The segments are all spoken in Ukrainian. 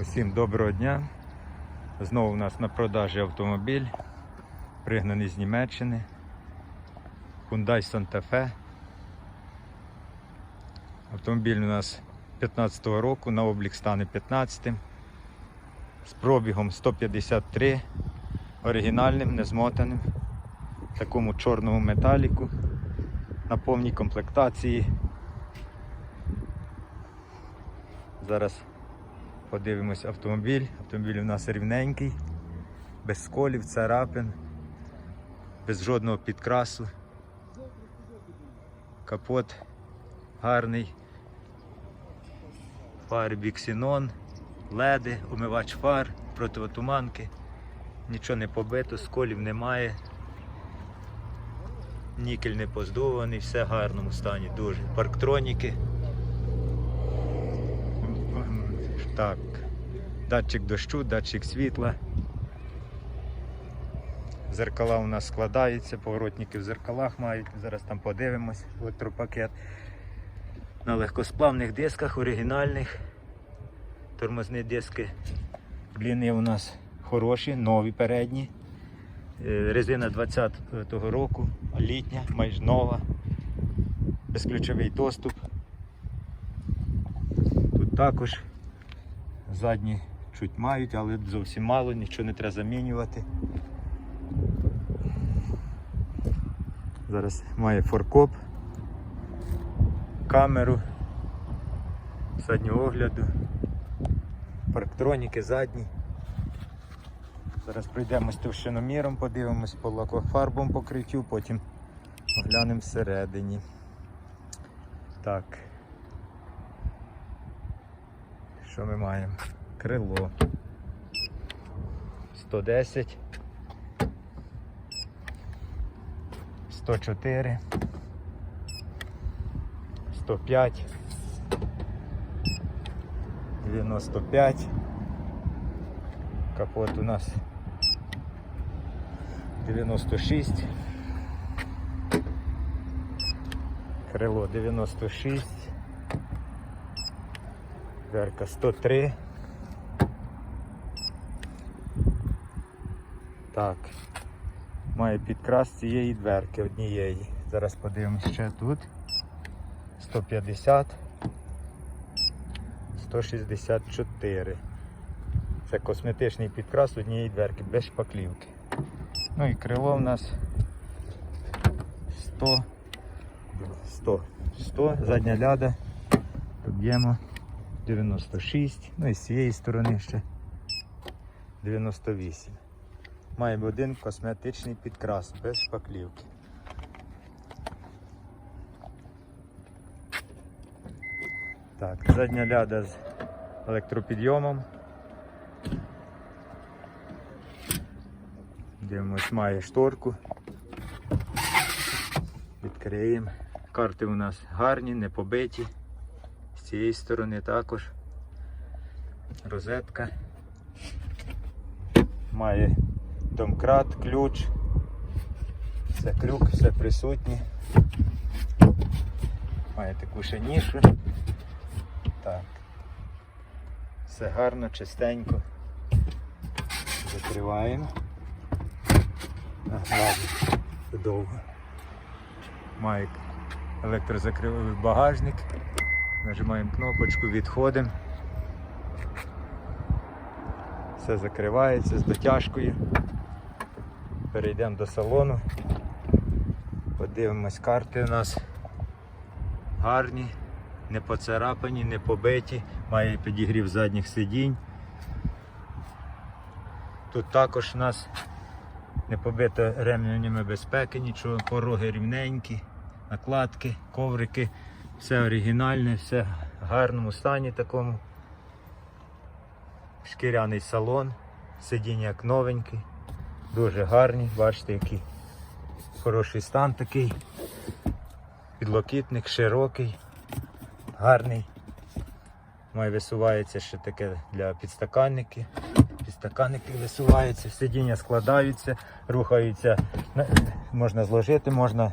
Усім доброго дня. Знову у нас на продажі автомобіль, пригнаний з Німеччини. Hyundai Santa Fe. Автомобіль у нас 15-го року, на облік стане 15 з пробігом 153, оригінальним, незмотаним, в такому чорному металіку, на повній комплектації. Зараз Подивимось автомобіль. Автомобіль у нас рівненький, без сколів, царапин, без жодного підкрасу. Капот гарний. Фари біксінон, леди, умивач фар, противотуманки. Нічого не побито, сколів немає. Нікель не поздований, все в гарному стані, дуже. Парктроніки. Так, датчик дощу, датчик світла. Зеркала у нас складаються, поворотники в зеркалах мають. Зараз там подивимось, електропакет. На легкосплавних дисках, оригінальних. Тормозні диски. Бліни у нас хороші, нові передні. Е, Резина 20-го року, літня, майже нова. Безключовий доступ. Тут також Задні чуть мають, але зовсім мало, нічого не треба замінювати. Зараз має форкоп, камеру заднього огляду, парктроніки задні. Зараз пройдемось товщиноміром, подивимось по лакофарбовому покриттю, потім оглянемо всередині. Так. Що ми маємо? Крило. 110. 104. 105. 95. Капот у нас 96. Крило 96. Дверка 103. Так. Має підкрас цієї дверки однієї. Зараз подивимось ще тут. 150. 164. Це косметичний підкрас однієї дверки, без шпаклівки. Ну і крило в нас 100. 100. 100, задня ляда. Поб'ємо. 96, ну і з цієї сторони ще 98. Маємо один косметичний підкрас без шпаклівки. Так, задня ляда з електропідйомом. Дивимось, має шторку. Відкриємо. Карти у нас гарні, не побиті. З цієї сторони також розетка. Має домкрат, ключ. Все крюк, все присутнє. Має таку ще нішу. Так. Все гарно, чистенько. Закриваємо. Довго. Має електрозакривовий багажник. Нажимаємо кнопочку, відходимо. Все закривається з дотяжкою. Перейдемо до салону. Подивимось, карти у нас гарні, не поцарапані, не побиті, має підігрів задніх сидінь. Тут також у нас не побито ремнями безпеки, нічого, пороги рівненькі, накладки, коврики. Все оригінальне, все в гарному стані такому. Шкіряний салон, сидіння як новенький, дуже гарні, бачите, який хороший стан такий. Підлокітник широкий, гарний. Має висувається ще таке для підстаканників. Підстаканники висуваються, сидіння складаються, рухаються, можна зложити, можна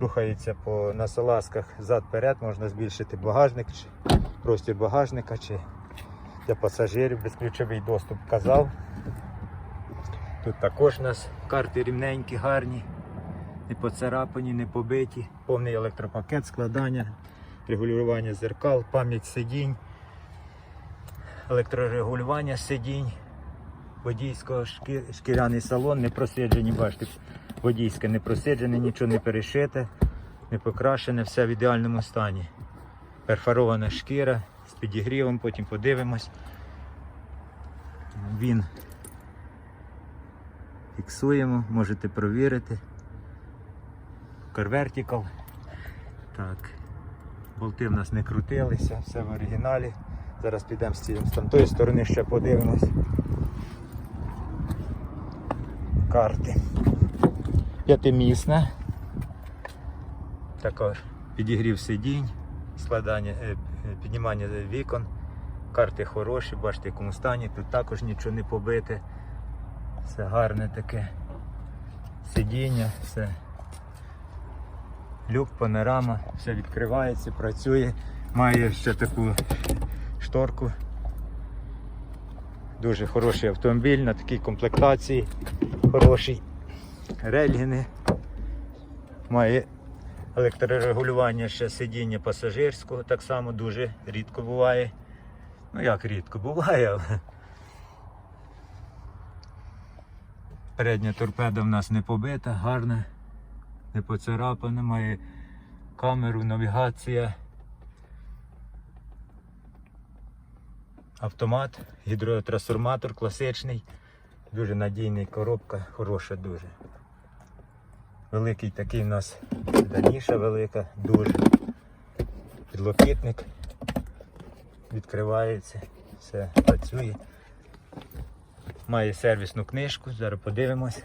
рухається по на салазках зад-перед, можна збільшити багажник, чи простір багажника, чи для пасажирів, безключовий доступ казав. Тут також у нас карти рівненькі, гарні, не поцарапані, не побиті, повний електропакет складання, регулювання зеркал, пам'ять сидінь, електрорегулювання сидінь, водійського шкіряний салон, не просиджені, бачите, водійське не просиджене, нічого не перешите, не покрашене, все в ідеальному стані. Перфорована шкіра з підігрівом, потім подивимось. Він фіксуємо, можете провірити. Carvertical. Так. Болти в нас не крутилися, все в оригіналі. Зараз підемо з цієї з тамтої сторони ще подивимось. Карти. П'ятимісна. Також підігрів сидінь, складання, е, е, піднімання вікон. Карти хороші, бачите, в якому стані. Тут також нічого не побите. Все гарне таке сидіння, все. Люк, панорама, все відкривається, працює. Має ще таку шторку. Дуже хороший автомобіль на такій комплектації. Хороший. Рельгіни. Має електрорегулювання ще сидіння пасажирського, так само дуже рідко буває. Ну як рідко буває, але передня торпеда в нас не побита, гарна, не поцарапана, має камеру, навігація. Автомат, гідротрансформатор класичний, дуже надійний коробка, хороша дуже. Великий такий у нас даніша велика, дуже. Підлокітник відкривається, все працює. Має сервісну книжку, зараз подивимось.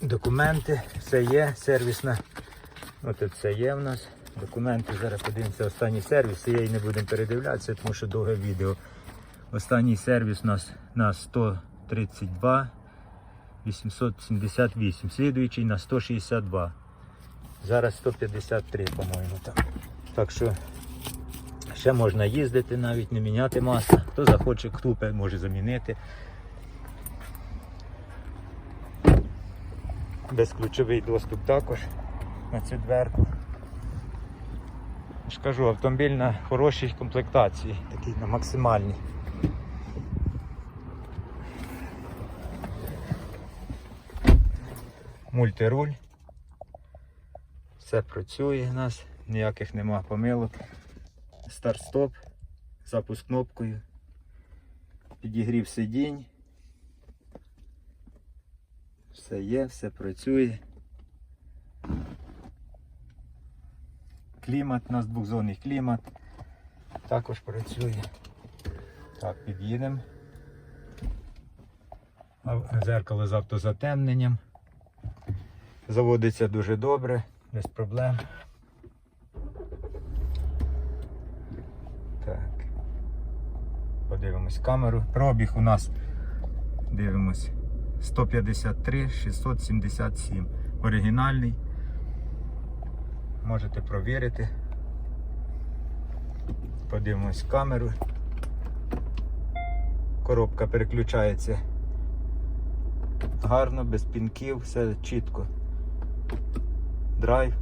Документи, все є, сервісна. Тут все є в нас. Документи, зараз подивимося останній сервіс, цієї не будемо передивлятися, тому що довге відео. Останній сервіс у нас на 132 878, слідуючий на 162. Зараз 153, по-моєму. там. Так що ще можна їздити, навіть не міняти масло. Хто захоче купе, може замінити. Безключовий доступ також на цю дверку. Я ж кажу, автомобіль на хорошій комплектації, такий на максимальній. Мультируль. Все працює у нас, ніяких нема помилок. Старт-стоп, запуск кнопкою, підігрів сидінь. Все є, все працює. Клімат, у нас двохзонний клімат. Також працює. Так, під'їдемо. Зеркало з автозатемненням. Заводиться дуже добре, без проблем. Так. Подивимось камеру. Пробіг у нас дивимось 153 677. Оригінальний. Можете провірити. Подивимось камеру. Коробка переключається гарно, без пінків, все чітко. Драйв.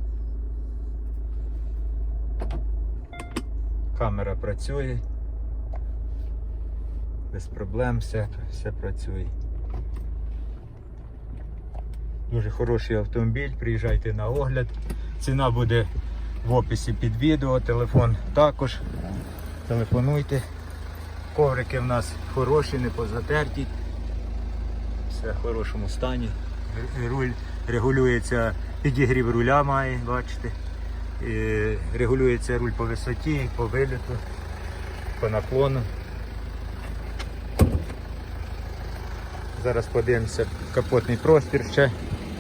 Камера працює. Без проблем все, все працює. Дуже хороший автомобіль, приїжджайте на огляд. Ціна буде в описі під відео, телефон також. Телефонуйте. Коврики в нас хороші, не позатерті. Все в хорошому стані. Руль регулюється, підігрів руля має, бачите. І регулюється руль по висоті, по виліту, по наклону. Зараз подивимося капотний простір ще.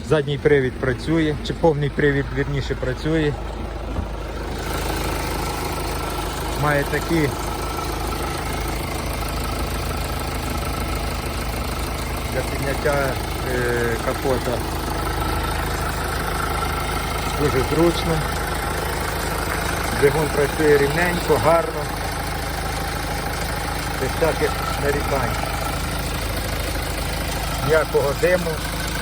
Задній привід працює, чи повний привід вірніше працює. Має такі для підняття е, капота. Дуже зручно. Двигун працює рівненько, гарно. без всяких нарікань. Ніякого диму,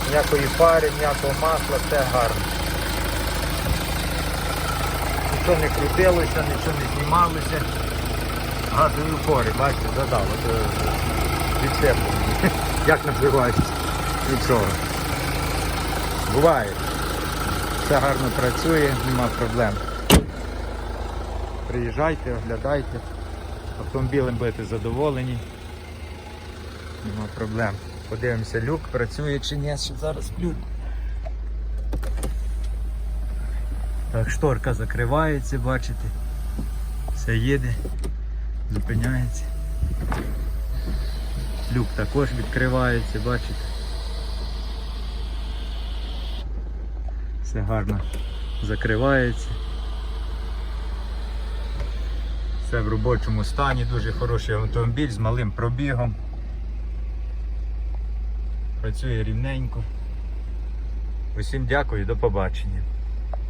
ніякої пари, ніякого масла, все гарно. Нічого не крутилося, нічого не знімалося. Газові упори, бачите, задало. Відчеплені. Як називається? Нічого. Буває. Все гарно працює, нема проблем. Приїжджайте, оглядайте. Автомобілем будете задоволені. Нема проблем. Подивимося, люк працює чи ні, ще зараз плюнь. Так, шторка закривається, бачите. Все їде, зупиняється. Люк також відкривається, бачите. Все гарно закривається. Все в робочому стані, дуже хороший автомобіль з малим пробігом. Працює рівненько. Усім дякую, до побачення.